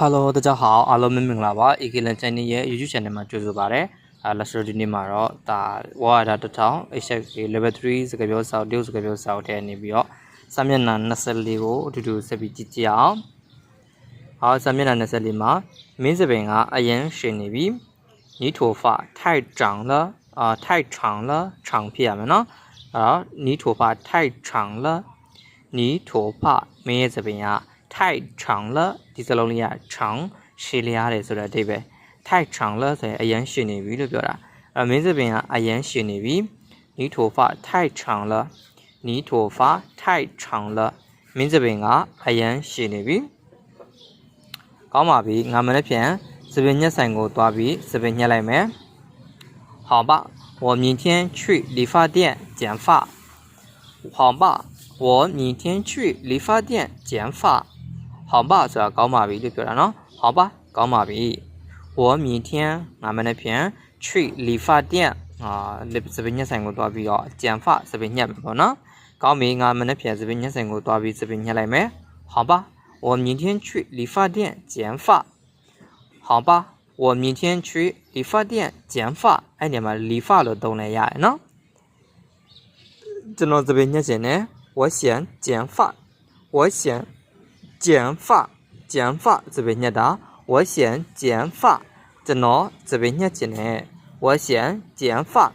Hello 大家好အားလုံးမင်္ဂလာပါ AK Lan Channel ရဲ့ YouTube Channel မှာကြိုဆိုပါရစေ။အဲလက်စဒီနေ့မှာတော့ဒါဝါဒါတစ်ထောင် HK Level 3စကားပြောစာအုပ်တရုတ်စကားပြောစာအုပ်ထဲနေပြီးတော့စာမျက်နှာ24ကိုအတူတူဆက်ပြီးကြည့်ကြည့်အောင်။ဟောစာမျက်နှာ24မှာမင်းစပင်ကအရင်ရှင်နေပြီ။နီးထိုဖ太长了啊太长了长ဖြစ်ရမယ်နော်။အဲတော့နီးထိုဖ太长了နီးထိုဖမင်းရဲ့စပင်က 太长了ဒီစလုံးလေးက长ရှည်လျားတယ်ဆိုတဲ့အဓိပ္ပာယ်太长了ဆိုရင်အရင်ရှင်နေပြီလို့ပြောတာအဲမင်းစပင်ကအရင်ရှင်နေပြီနီးထိုဖ太长了နီးထိုဖ太长了မင်းစပင်ကအရင်ရှင်နေပြီကောင်းပါပြီငါမနေ့ပြန်စပင်ညက်ဆိုင်ကိုသွားပြီးစပင်ညက်လိုက်မယ်好吧我明天去理发店剪发好吧我明天去理发店剪发 好吧ဆိုတာကောင်းပါပြီလို့ပြောတာနော်好吧ကောင်းပါပြီ我明天ငါမနေ့ပြန်去理发店အာစပင်းညက်ဆိုင်ကိုသွားပြီးတော့剪发စပင်းညက်မယ်ပေါ့နော်ကောင်းပြီငါမနေ့ပြန်စပင်းညက်ဆိုင်ကိုသွားပြီးစပင်းညက်လိုက်မယ်好吧我明天去理发店剪发好吧我明天去理发店剪发အဲ့ဒီမှာ理发လို့သုံးလိုက်ရတယ်နော်ကျွန်တော်စပင်းညက်ရှင်နဲ့我想剪发我想 剪发剪发这边念的，我想剪发，这喏这边念起来，我想剪发。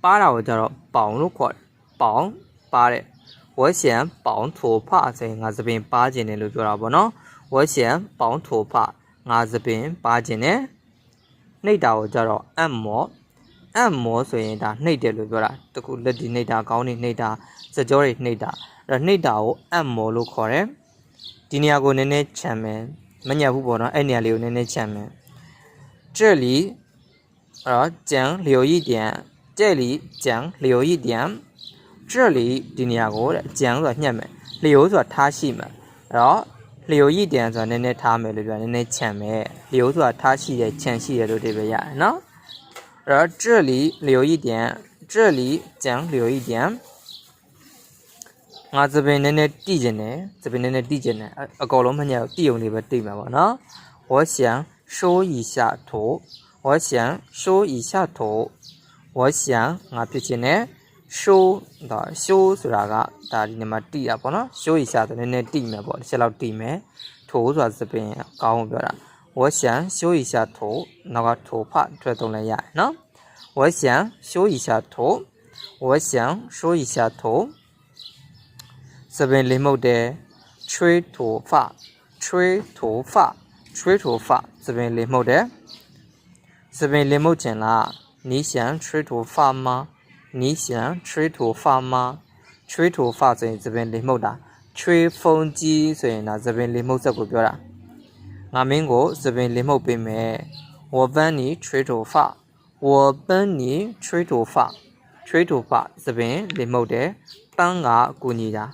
把那我叫做绑路块，绑把的，我想绑头发，在俺这边把进来就叫了不喏，我想绑头发，俺这边把进来。那道我叫做按摩。 အံ့မောအံ့မောဆိုရင်ဒါနှိပ်တယ်လို့ပြောတာတခုလက်ဒီနှိပ်တာခေါင်းနေနှိပ်တာစကြောတွေနှိပ်တာအဲ့တော့နှိပ်တာကိုအံ့မောလို့ခေါ်တယ်ဒီနေရာကိုနည်းနည်းခြံမယ်မညက်ဘူးပေါ့နော်အဲ့နေရာလေးကိုနည်းနည်းခြံမယ်这里呃讲留一点这里讲留一点这里ဒီနေရာကိုတဲ့讲ဆိုတာညှက်မယ်လျိုဆိုတာထားရှိမယ်အဲ့တော့လျို一点ဆိုတာနည်းနည်းထားမယ်လို့ပြောနည်းနည်းခြံမယ်လျိုဆိုတာထားရှိတယ်ခြံရှိတယ်လို့ဒီပဲရတယ်နော် 然后这里留一点，这里讲留一点。ငါသပင်နည်းနည်းတိကျင်တယ်သပင်နည်းနည်းတိကျင်တယ်အကောလုံးမညက်တိုံလေးပဲတိမှာပေါ့နော်我想收一下头我想收一下头我想ငါဖြစ်ခြင်းနဲ့收ဒါ收ဆိုတာကဒါဒီနေမှာတိတာပေါ့နော်收一下ဆိုနည်းနည်းတိမယ်ပေါ့တစ်ချက်လောက်တိမယ်ထိုဆိုတာသပင်ကောင်းကိုပြောတာ 我想修一下图，那个图画这都能演。那我想修一下图，我想修一下图。这边林某的，吹头发，吹头发，吹头发，这边林某的。这边林某进了，你想吹头发吗？你想吹头发吗？吹头发，所以这边林某的。吹风机，所以呢，这边林某在股表了。 င်လေးမှုတ်ဆက်ကိုပြောတာငါမင်းကိုစပင်လေးမှုတ်ပေးမယ်我帮你吹头发我帮你吹头发吹头发စပင်လေးမှုတ်တယ်ပန်းကကူညီတာ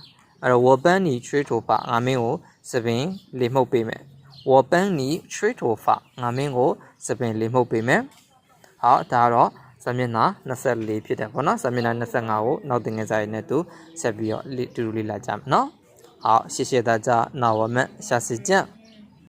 အဲ့တော့ဝပန်းနီချွေးထိုဖငါမင်းကိုစပင်လေမှုတ်ပေးမယ်ဝပန်းနီချွေးထိုဖငါမင်းကိုစပင်လေမှုတ်ပေးမယ်ဟောဒါတော့စာမျက်နှာ24ဖြစ်တယ်ပေါ့နော်စာမျက်နှာ25ကိုနောက်တင်ငယ်စာရည်နဲ့တူဆက်ပြီးတော့တူတူလေးလာကြမယ်နော်好谢谢大家那我们下次见